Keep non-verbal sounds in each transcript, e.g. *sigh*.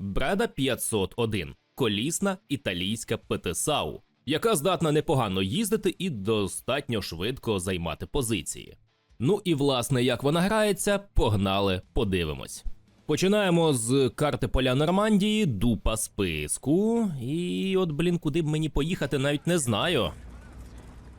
Бреда 501 колісна італійська ПТСАУ, яка здатна непогано їздити і достатньо швидко займати позиції. Ну і власне, як вона грається, погнали, подивимось. Починаємо з карти поля Нормандії, дупа списку. І от, блін, куди б мені поїхати, навіть не знаю.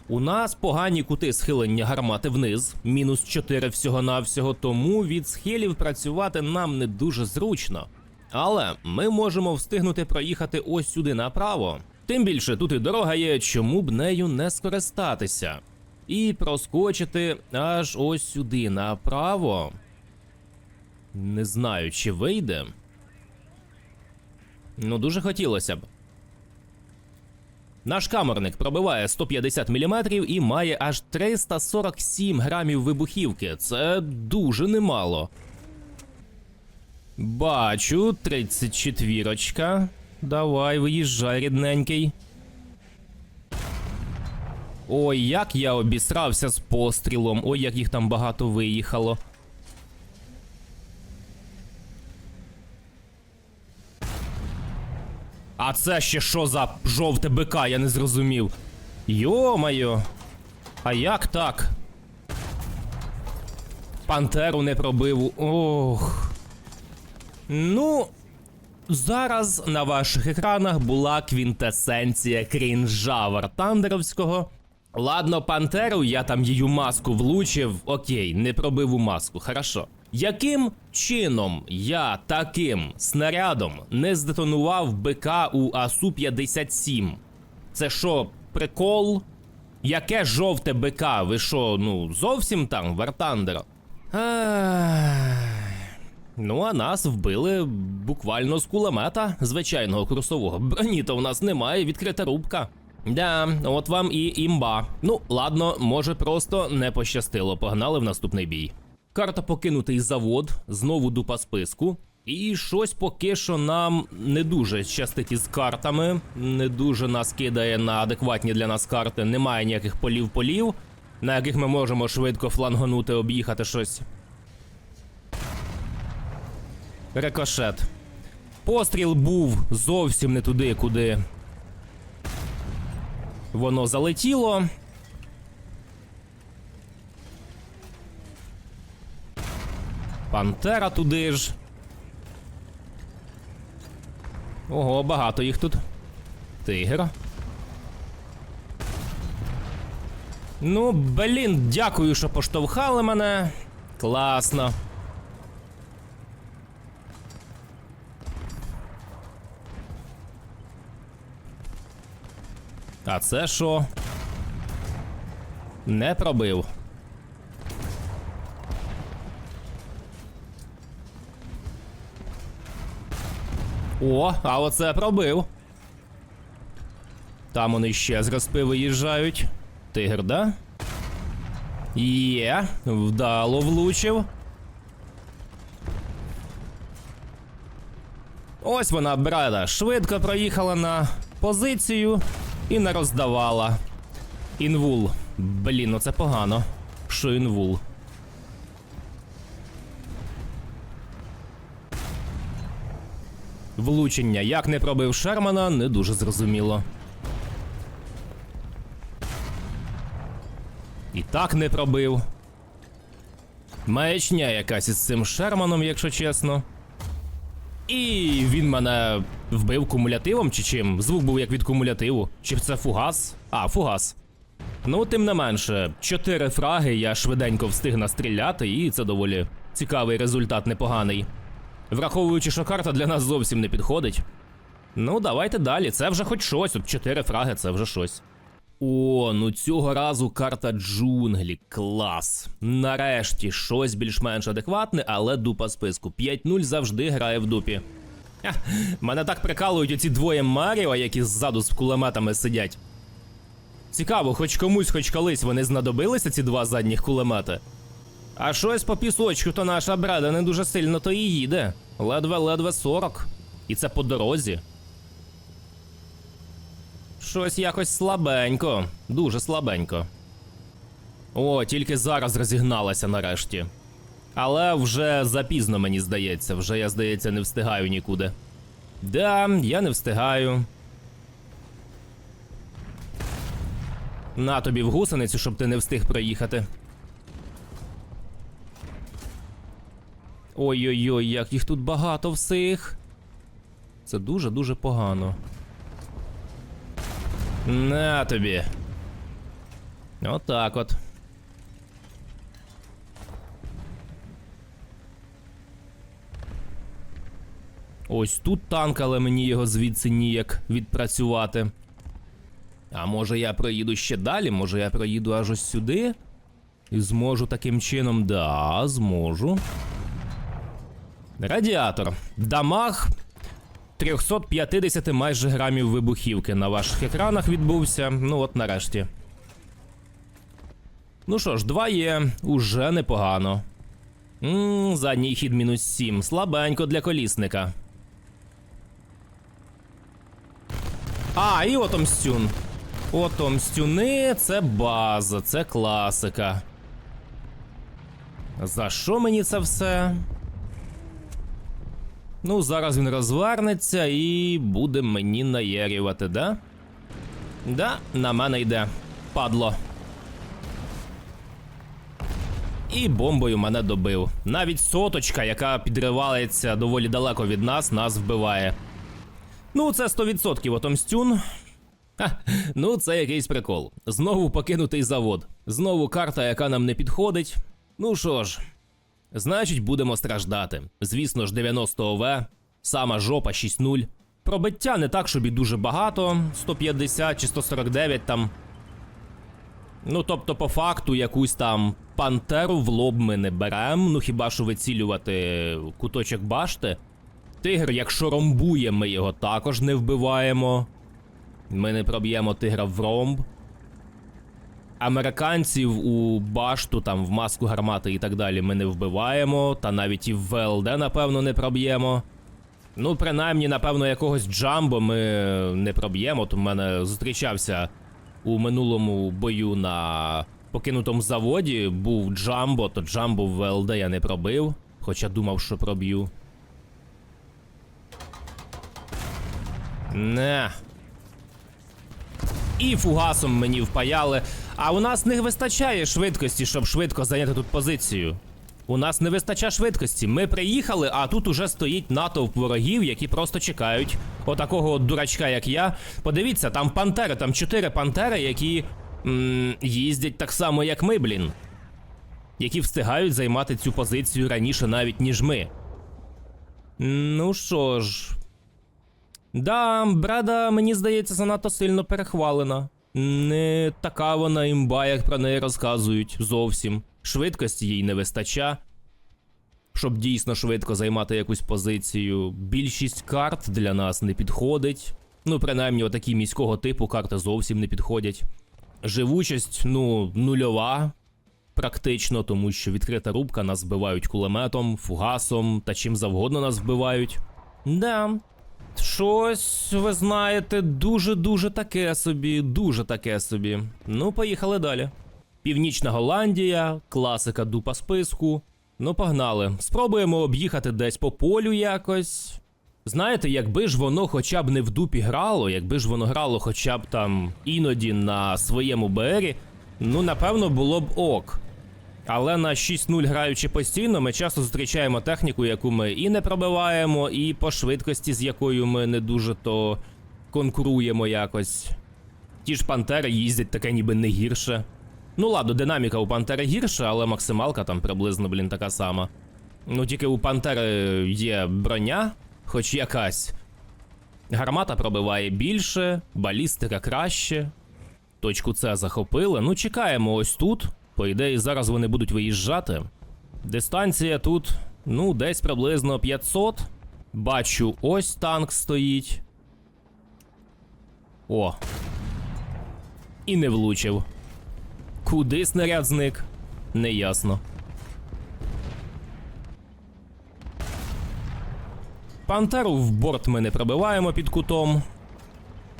У нас погані кути схилення гармати вниз, мінус 4 всього-навсього, тому від схилів працювати нам не дуже зручно. Але ми можемо встигнути проїхати ось сюди направо. Тим більше тут і дорога є, чому б нею не скористатися. І проскочити аж ось сюди направо. Не знаю, чи вийде. Ну, дуже хотілося б. Наш камерник пробиває 150 мм і має аж 347 грамів вибухівки. Це дуже немало. Бачу, 34. Давай, виїжджай, рідненький. Ой, як я обісрався з пострілом. Ой, як їх там багато виїхало. А це ще що за жовте БК, я не зрозумів. Йо-майо. А як так? Пантеру не пробив. Ох. Ну, зараз на ваших екранах була квінтесенція крінжа Вартандеровського. Ладно, пантеру, я там її маску влучив. Окей, не пробив у маску, хорошо. Яким чином я таким снарядом не здетонував БК у АСУ-57? Це що, прикол? Яке жовте БК? Ви що, ну, зовсім там, Вартандеро? Ах. Ну, а нас вбили буквально з кулемета звичайного курсового. Броні то в нас немає, відкрита рубка. Да, от вам і імба. Ну, ладно, може просто не пощастило. Погнали в наступний бій. Карта покинутий завод, знову дупа списку. І щось поки що нам не дуже щастить із картами, не дуже нас кидає на адекватні для нас карти. Немає ніяких полів-полів, на яких ми можемо швидко флангонути, об'їхати щось. Рикошет. Постріл був зовсім не туди, куди воно залетіло. Пантера туди ж. Ого, багато їх тут. Тигр. Ну, блін, дякую, що поштовхали мене. Класно. А це що? Не пробив. О, а оце пробив. Там вони ще з розпи виїжджають. Тигр, да? Є, вдало влучив. Ось вона, брада, швидко проїхала на позицію і не роздавала. Інвул. Блін, ну це погано. Що інвул? Влучення як не пробив Шермана, не дуже зрозуміло. І так не пробив. Маячня якась із цим Шерманом, якщо чесно. І він мене вбив кумулятивом чи чим? Звук був як від кумулятиву. Чи це фугас? А, фугас. Ну, тим не менше, чотири фраги я швиденько встиг настріляти, і це доволі цікавий результат, непоганий. Враховуючи, що карта для нас зовсім не підходить. Ну, давайте далі. Це вже хоч щось. От чотири фраги це вже щось. О, ну цього разу карта джунглі. Клас. Нарешті щось більш-менш адекватне, але дупа списку. 5-0 завжди грає в дупі. *laughs* Мене так прикалують оці двоє Маріо, які ззаду з кулеметами сидять. Цікаво, хоч комусь, хоч колись вони знадобилися ці два задніх кулемети. А щось по пісочку, то наша брада не дуже сильно то і їде. Ледве-ледве 40. І це по дорозі. Щось якось слабенько, дуже слабенько. О, тільки зараз розігналася нарешті. Але вже запізно мені здається, вже я, здається, не встигаю нікуди. Да, я не встигаю. На тобі в гусеницю, щоб ти не встиг проїхати. Ой-ой-ой, як їх тут багато всіх. Це дуже-дуже погано. На тобі. Отак от. Ось тут танк, але мені його звідси ніяк відпрацювати. А може я проїду ще далі? Може я проїду аж ось сюди? І зможу таким чином. Да, зможу. Радіатор. Дамаг 350 майже грамів вибухівки на ваших екранах відбувся. Ну от нарешті. Ну що ж, 2 є, уже непогано. Ммм, задній хід мінус 7. Слабенько для колісника. А, і отомстюн. Отомстюни це база, це класика. За що мені це все? Ну, зараз він розвернеться і буде мені наєрювати, да? Да, на мене йде. Падло. І бомбою мене добив. Навіть соточка, яка підривається доволі далеко від нас, нас вбиває. Ну, це 100% отомстюн. Ха, ну, це якийсь прикол. Знову покинутий завод. Знову карта, яка нам не підходить. Ну що ж, значить, будемо страждати. Звісно ж, 90 ОВ, сама жопа 6-0. Пробиття не так, щоб і дуже багато. 150 чи 149 там. Ну, тобто, по факту, якусь там пантеру в лоб ми не беремо. Ну хіба що вицілювати куточок башти. Тигр, якщо ромбує, ми його також не вбиваємо. Ми не проб'ємо тигра в ромб. Американців у башту, там, в маску гармати і так далі ми не вбиваємо, та навіть і в ВЛД, напевно, не проб'ємо. Ну, принаймні, напевно, якогось джамбо ми не проб'ємо. То в мене зустрічався у минулому бою на покинутому заводі. Був джамбо, то джамбо в ВЛД я не пробив, хоча думав, що проб'ю. Не. І фугасом мені впаяли. А у нас не вистачає швидкості, щоб швидко зайняти тут позицію. У нас не вистачає швидкості. Ми приїхали, а тут уже стоїть натовп ворогів, які просто чекають отакого от дурачка, як я. Подивіться, там пантери, там чотири пантери, які м- їздять так само, як ми, блін. Які встигають займати цю позицію раніше навіть, ніж ми. Ну що ж. Да, Бреда, мені здається, занадто сильно перехвалена. Не така вона імба, як про неї розказують зовсім. Швидкості їй не вистача. Щоб дійсно швидко займати якусь позицію. Більшість карт для нас не підходить. Ну, принаймні, отакі міського типу карти зовсім не підходять. Живучість, ну, нульова. Практично, тому що відкрита рубка нас вбивають кулеметом, фугасом та чим завгодно нас вбивають. Да, Щось, ви знаєте, дуже-дуже таке собі, дуже таке собі. Ну, поїхали далі. Північна Голландія, класика дупа списку. Ну, погнали. Спробуємо об'їхати десь по полю якось. Знаєте, якби ж воно хоча б не в дупі грало, якби ж воно грало хоча б там іноді на своєму БРі, ну напевно було б ок. Але на 6-0 граючи постійно, ми часто зустрічаємо техніку, яку ми і не пробиваємо, і по швидкості, з якою ми не дуже то конкуруємо якось. Ті ж пантери їздять таке ніби не гірше. Ну ладно, динаміка у пантери гірша, але максималка там приблизно, блін, така сама. Ну тільки у пантери є броня, хоч якась. Гармата пробиває більше, балістика краще. Точку С захопили. Ну, чекаємо ось тут. По ідеї, зараз вони будуть виїжджати. Дистанція тут, ну, десь приблизно 500. Бачу, ось танк стоїть. О. І не влучив. Куди снаряд зник? Неясно. Пантеру в борт ми не пробиваємо під кутом.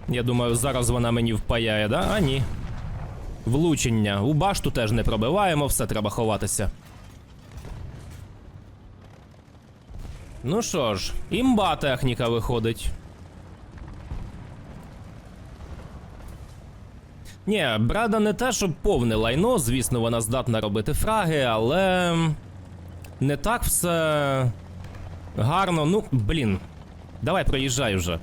Я думаю, зараз вона мені впаяє, да? А ні. Влучення. У башту теж не пробиваємо, все треба ховатися. Ну що ж, імба техніка виходить. Ні, Брада не те, щоб повне лайно, звісно, вона здатна робити фраги, але не так все гарно. Ну, блін. Давай проїжджай вже.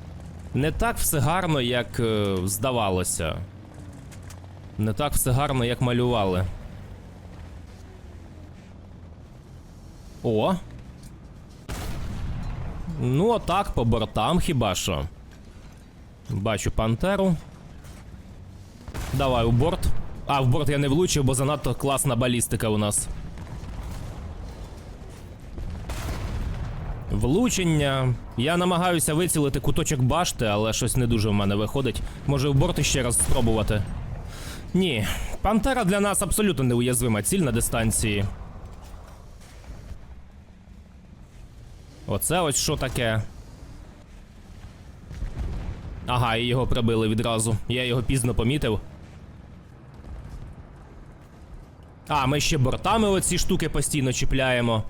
Не так все гарно, як е, здавалося. Не так все гарно, як малювали. О. Ну, отак, по бортам хіба що. Бачу пантеру. Давай у борт. А, в борт я не влучив, бо занадто класна балістика у нас. Влучення. Я намагаюся вицілити куточок башти, але щось не дуже в мене виходить. Може в борт іще раз спробувати. Ні, пантера для нас абсолютно неуязвима ціль на дистанції. Оце ось що таке. Ага, і його прибили відразу. Я його пізно помітив. А, ми ще бортами оці штуки постійно чіпляємо.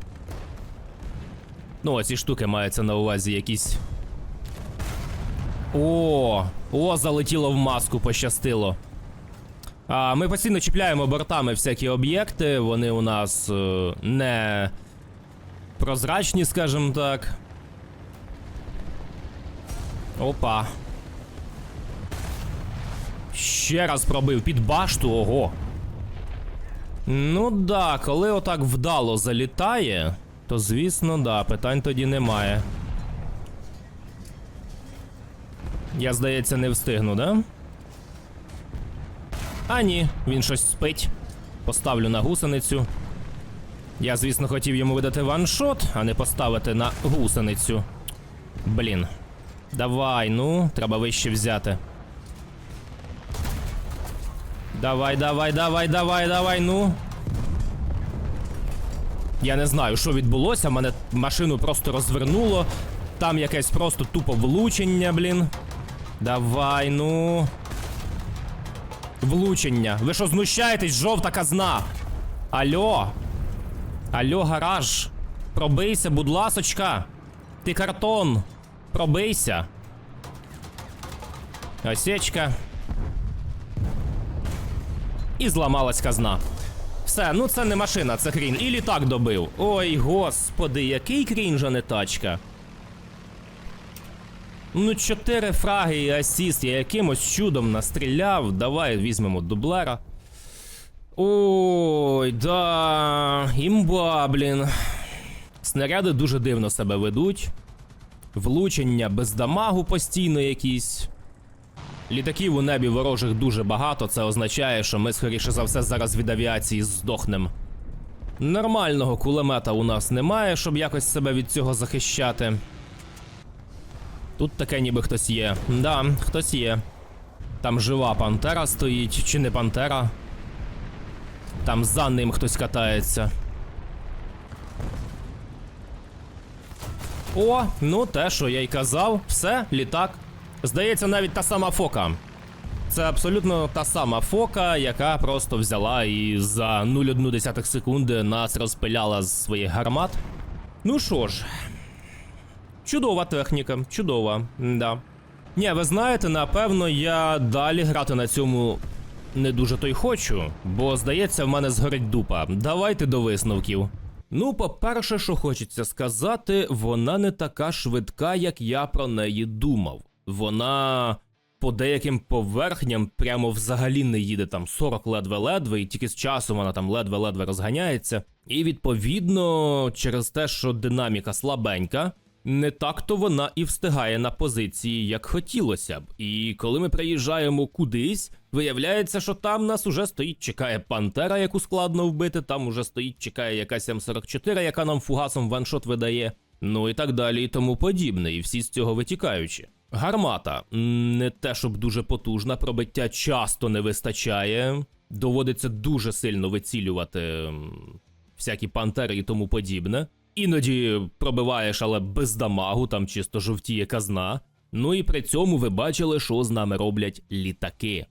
Ну, оці штуки маються на увазі якісь. О, о, залетіло в маску, пощастило. А, ми постійно чіпляємо бортами всякі об'єкти, вони у нас е, не прозрачні, скажімо так. Опа. Ще раз пробив під башту, ого. Ну да, коли отак вдало залітає, то звісно, да, питань тоді немає. Я, здається, не встигну, да? А ні, він щось спить. Поставлю на гусеницю. Я, звісно, хотів йому видати ваншот, а не поставити на гусеницю. Блін. Давай, ну, треба вище взяти. Давай, давай, давай, давай, давай, ну. Я не знаю, що відбулося. Мене машину просто розвернуло. Там якесь просто тупо влучення, блін. Давай, ну. Влучення. Ви що знущаєтесь, жовта казна? Алло. Алло, гараж. Пробийся, будь ласочка. Ти картон. Пробийся. Осечка. І зламалась казна. Все, ну це не машина, це крін. І літак добив. Ой, господи, який крінж, а не тачка. Ну, чотири фраги і асіст, я якимось чудом настріляв. Давай візьмемо дублера. Ой, да. Імба, блін. Снаряди дуже дивно себе ведуть. Влучення без дамагу постійно якісь. Літаків у небі ворожих дуже багато, це означає, що ми, скоріше за все, зараз від авіації здохнем. Нормального кулемета у нас немає, щоб якось себе від цього захищати. Тут таке ніби хтось є. Да, хтось є. Там жива пантера стоїть, чи не пантера. Там за ним хтось катається. О, ну те, що я й казав, все, літак. Здається, навіть та сама фока. Це абсолютно та сама фока, яка просто взяла і за 0,1 секунди нас розпиляла з своїх гармат. Ну що ж, чудова техніка, чудова, да. Ні, ви знаєте, напевно, я далі грати на цьому не дуже то й хочу, бо здається, в мене згорить дупа. Давайте до висновків. Ну, по-перше, що хочеться сказати, вона не така швидка, як я про неї думав. Вона по деяким поверхням прямо взагалі не їде там 40 ледве-ледве, і тільки з часом вона там ледве-ледве розганяється. І відповідно, через те, що динаміка слабенька, не так то вона і встигає на позиції, як хотілося б. І коли ми приїжджаємо кудись, виявляється, що там нас уже стоїть, чекає пантера, яку складно вбити, там уже стоїть, чекає якась М44, яка нам фугасом ваншот видає. Ну і так далі, і тому подібне, і всі з цього витікаючи. Гармата не те, щоб дуже потужна, пробиття часто не вистачає. Доводиться дуже сильно вицілювати всякі пантери і тому подібне. Іноді пробиваєш, але без дамагу, там чисто жовтіє казна. Ну і при цьому ви бачили, що з нами роблять літаки.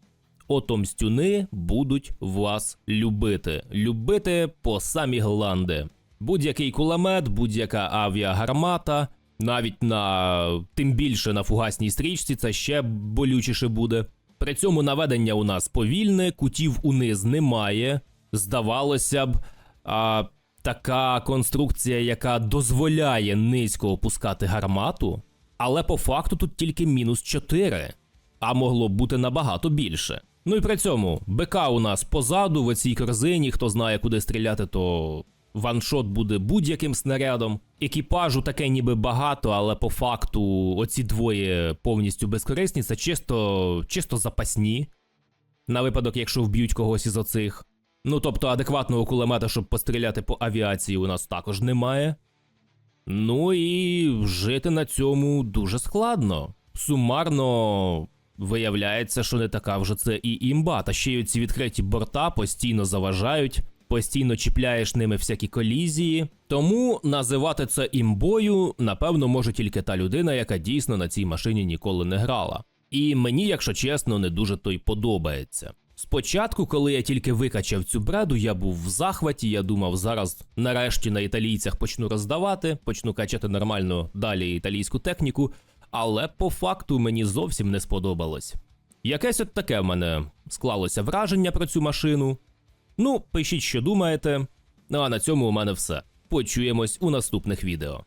Отомстюни будуть вас любити. Любити по самі гланди. Будь-який кулемет, будь-яка авіагармата, навіть на тим більше на фугасній стрічці, це ще болючіше буде. При цьому наведення у нас повільне, кутів униз немає. Здавалося б, а, така конструкція, яка дозволяє низько опускати гармату, але по факту тут тільки мінус 4, а могло б бути набагато більше. Ну і при цьому БК у нас позаду в цій корзині, хто знає, куди стріляти, то ваншот буде будь-яким снарядом. Екіпажу таке ніби багато, але по факту оці двоє повністю безкорисні, це чисто, чисто запасні. На випадок, якщо вб'ють когось із оцих. Ну тобто адекватного кулемета, щоб постріляти по авіації, у нас також немає. Ну і жити на цьому дуже складно. Сумарно виявляється, що не така вже це і імба, та ще й ці відкриті борта постійно заважають, постійно чіпляєш ними всякі колізії. Тому називати це імбою, напевно, може тільки та людина, яка дійсно на цій машині ніколи не грала. І мені, якщо чесно, не дуже то й подобається. Спочатку, коли я тільки викачав цю бреду, я був в захваті. Я думав, зараз нарешті на італійцях почну роздавати, почну качати нормально далі італійську техніку, але по факту мені зовсім не сподобалось. Якесь от таке в мене склалося враження про цю машину. Ну, пишіть, що думаєте. Ну а на цьому у мене все. Почуємось у наступних відео.